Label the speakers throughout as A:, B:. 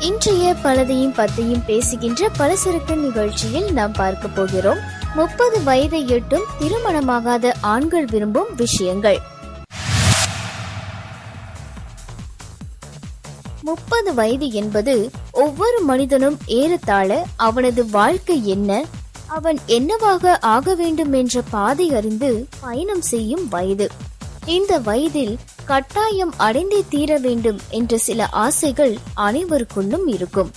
A: இன்றைய பலதையும் பத்தையும் பேசுகின்ற பலசரக்கு நிகழ்ச்சியில் நாம் பார்க்க போகிறோம். முப்பது வயதை எட்டும் திருமணமாகாத ஆண்கள் விரும்பும் விஷயங்கள். முப்பது வயது என்பது ஒவ்வொரு மனிதனும் ஏறத்தாழ அவனது வாழ்க்கை என்ன அவன் என்னவாக ஆக வேண்டும் என்ற பாதை அறிந்து பயணம் செய்யும் வயது. இந்த வயதில் கட்டாயம் அடைந்தே தீர வேண்டும் என்ற சில ஆசைகள் அனைவருக்குள்ளும் இருக்கும்.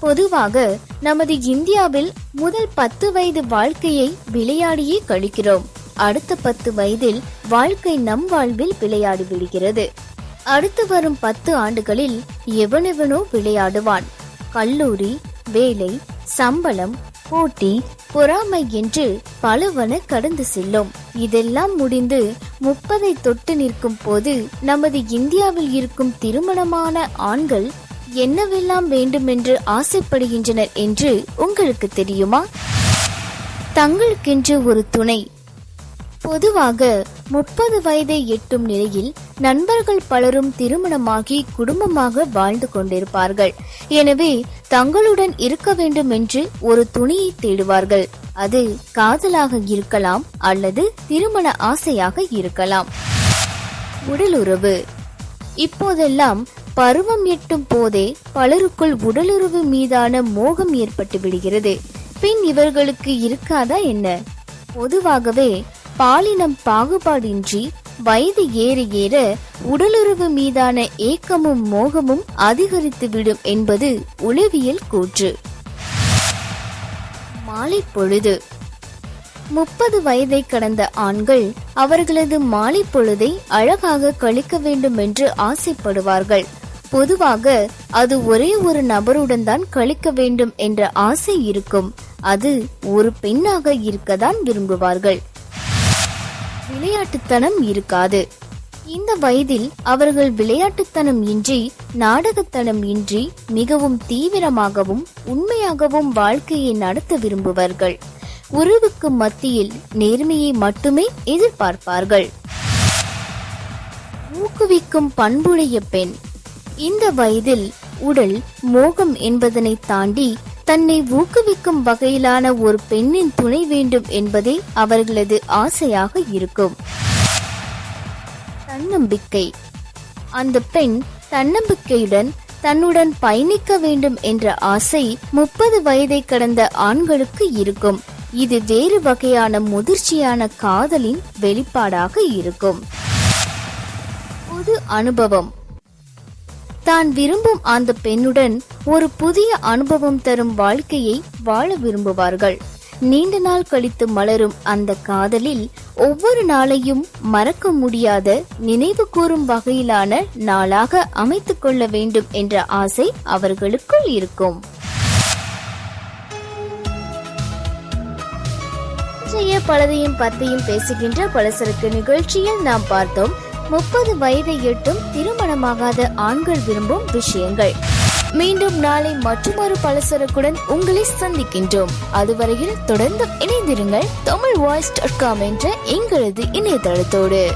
A: பொதுவாக நமது இந்தியாவில் முதல் பத்து வயது வாழ்க்கையை விளையாடியே கழிக்கிறோம். அடுத்த பத்து வயதில் வாழ்க்கை நம் வாழ்வில் விளையாடி விடுகிறது. அடுத்து வரும் பத்து ஆண்டுகளில் எவனெவனோ விளையாடுவான். கல்லூரி வேலை சம்பளம் போட்டி பொறாமை என்று பலவன கடந்து செல்லும். இதெல்லாம் முடிந்து முப்பதை தொட்டு நிற்கும் போது நமது இந்தியாவில் இருக்கும் திருமணமான ஆண்கள் என்னவெல்லாம் வேண்டுமென்று ஆசைப்படுகின்றனர் என்று உங்களுக்கு தெரியுமா? தங்களுக்கென்று ஒரு துணை. பொதுவாக முப்பது வயதை எட்டும் நிலையில் நண்பர்கள் பலரும் திருமணமாகி குடும்பமாக வாழ்ந்து கொண்டிருப்பார்கள். எனவே தங்களுடன் இருக்க வேண்டும் என்று ஒரு துணியை தேடுவார்கள். அது காதலாக இருக்கலாம் அல்லது திருமண ஆசையாக இருக்கலாம். உடலுறவு. இப்போதெல்லாம் பருவம் எட்டும் போதே பலருக்குள் உடலுறவு மீதான மோகம் ஏற்பட்டு விடுகிறது. பின் இவர்களுக்கு இருக்காதா என்ன? பொதுவாகவே பாலினம் பாகுபாடின்றி வயது ஏற ஏற உடலுறவு மீதான ஏக்கமும் மோகமும் அதிகரித்துவிடும் என்பது உளவியல் கூற்று. மாலை பொழுது. முப்பது வயதை கடந்த ஆண்கள் அவர்களது மாலை பொழுதை அழகாக கழிக்க வேண்டும் என்று ஆசைப்படுவார்கள். பொதுவாக அது ஒரே ஒரு நபருடன் தான் கழிக்க வேண்டும் என்ற ஆசை இருக்கும். அது ஒரு பெண்ணாக இருக்கத்தான் விரும்புவார்கள். விளையாட்டுத்தனம் இருக்காது. இந்த வயதில் அவர்கள் விளையாட்டுத்தனம் இன்றி நாடகத்தனம் இன்றி மிகவும் தீவிரமாகவும் உண்மையாகவும் வாழ்க்கையை நடத்த விரும்புவார்கள். உறவுக்கு மத்தியில் நேர்மையை மட்டுமே எதிர்பார்ப்பார்கள். ஊக்குவிக்கும் பண்புடைய பெண். இந்த வயதில் உடல் மோகம் என்பதனை தாண்டி தன்னை ஊக்குவிக்கும் வகையிலான ஒரு பெண்ணின் துணை வேண்டும் என்பதே அவர்களது ஆசையாக இருக்கும். தன்னம்பிக்கை. அந்த பெண் தன்னம்பிக்கையுடன் தன்னுடன் பயணிக்க வேண்டும் என்ற ஆசை முப்பது வயதை கடந்த ஆண்களுக்கு இருக்கும். இது வேறு வகையான முதிர்ச்சியான காதலின் வெளிப்பாடாக இருக்கும். பொது அனுபவம். தான் விரும்பும் அந்த பெண்ணுடன் ஒரு புதிய அனுபவம் தரும் வாழ்க்கையை வாழ விரும்புவார்கள். நீண்ட நாள் கழித்து மலரும் அந்த காதலில் ஒவ்வொரு நாளையும் மறக்க முடியாத நினைவு கூறும் வகையிலான நாளாக அமைத்துக் கொள்ள வேண்டும் என்ற ஆசை அவர்களுக்குள் இருக்கும். பலதையும் பத்தையும் பேசுகின்ற பலசரக்கு நிகழ்ச்சியில் நாம் பார்த்தோம் முப்பது வயதை எட்டும் திருமணமாகாத ஆண்கள் விரும்பும் விஷயங்கள். மீண்டும் நாளை மற்றொரு பலசரக்குடன் உங்களை சந்திக்கின்றோம். அதுவரையில் தொடர்ந்து இணைந்திருங்கள். தமிழ் வாய்ஸ் டாட் காம் என்ற எங்களது இணையதளத்தோடு.